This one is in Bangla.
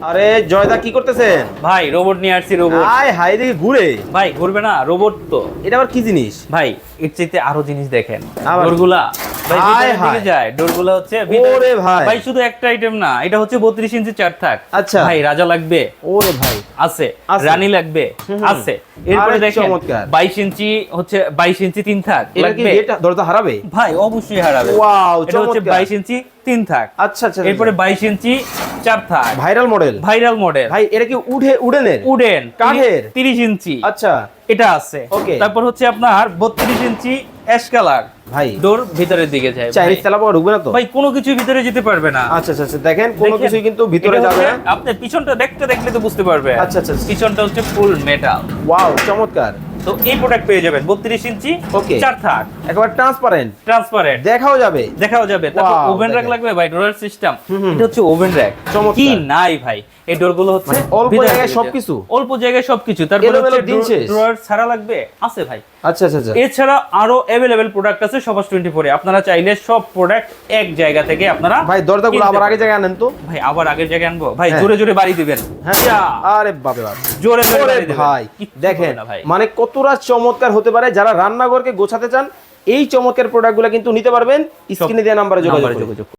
আরে জয়দা কি করতেছেন? ভাই রোবট নিয়ে আসছি রোবট আয় হাই দেখি ঘুরে। ভাই ঘুরবে না রোবট তো। এটা আবার কি জিনিস? ভাই এর চাইতে আরও জিনিস দেখেন। ডোরগুলা। ভাই ভিতরের দিকে যায় ডোরগুলা হচ্ছে ওরে ভাই। ভাই শুধু একটা আইটেম না এটা হচ্ছে 32 ইঞ্চি চার থাক। আচ্ছা। ভাই রাজা লাগবে। ওরে ভাই। আছে। আছে। রানী লাগবে। আছে। এরপরে দেখেন 22 ইঞ্চি হচ্ছে 22 ইঞ্চি তিন থাক লাগবে। এটা দরজা হারাবে? ভাই অবশ্যই হারাবে। ওয়াও এটা হচ্ছে চমৎকার। 22 ইঞ্চি তিন থাক। আচ্ছা আচ্ছা এরপরে 22 ইঞ্চি চার থাক। Viral model? Viral model. ভাই এটা কি উঠে উডেনের? উডেন কাঠের? 30 ইঞ্চি। আচ্ছা। এটা আছে। Okay. তারপর হচ্ছে আপনার 32 ইঞ্চি অ্যাশ কালার। ভাই। ডোর ভিতরের দিকে যায়। চাইনিজ ভাই- তেলা পাওয়া ঢুকবে না তো? ভাই কোনো কিছু ভিতরে যেতে পারবে না। আচ্ছা আচ্ছা আচ্ছা দেখেন কোনো কিছুই কিন্তু ভিতরে যাবে না। আপনি পিছনটা দেখতে দেখলে তো বুঝতে পারবে আচ্ছা, আচ্ছা, আচ্ছা। পিছনটা হচ্ছে ফুল মেটাল ওয়াও চমৎকার। তো এই প্রোডাক্ট পেয়ে যাবেন। 32 ইঞ্চি ওকে চার থাক। একবার ট্রান্সপারেন্ট ট্রান্সপারেন্ট দেখাও যাবে। দেখাও যাবে। তারপর ওভেন র্যাক লাগবে ভাই ডোরের সিস্টেম। এটা হচ্ছে ওভেন র্যাক কি নাই ভাই এই ডোরগুলো হচ্ছে মানে অল্প জায়গায় সবকিছু? অল্প জায়গায় সবকিছু। তারপর হচ্ছে ড্রয়ার ছাড়া লাগবে? আছে ভাই। আচ্ছা আচ্ছা আচ্ছা। এছাড়া আরও অ্যাভেলেবেল প্রোডাক্ট আছে সবাস টোয়েন্টি ফোরে আপনারা চাইলে সব প্রোডাক্ট এক জায়গা থেকে আপনারা ভাই দরজাগুলো কিনতে আবার আগে জায়গায় আনেন তো। ভাই আবার আগের জায়গায় আনব? ভাই হ্যাঁ। জোরে জোরে বাড়ি দিবেন। হ্যাঁ। আরে বাপ। জোরে জোরে ভাই দেখেন মানে কতটা চমৎকার হতে পারে। যারা রান্নাঘরকে গোছাতে চান এই চমৎকার প্রোডাক্টগুলো কিন্তু নিতে পারবেন। স্ক্রিনে দেওয়া নাম্বারে যোগাযোগ নাম্বারে করুন। যোগাযোগ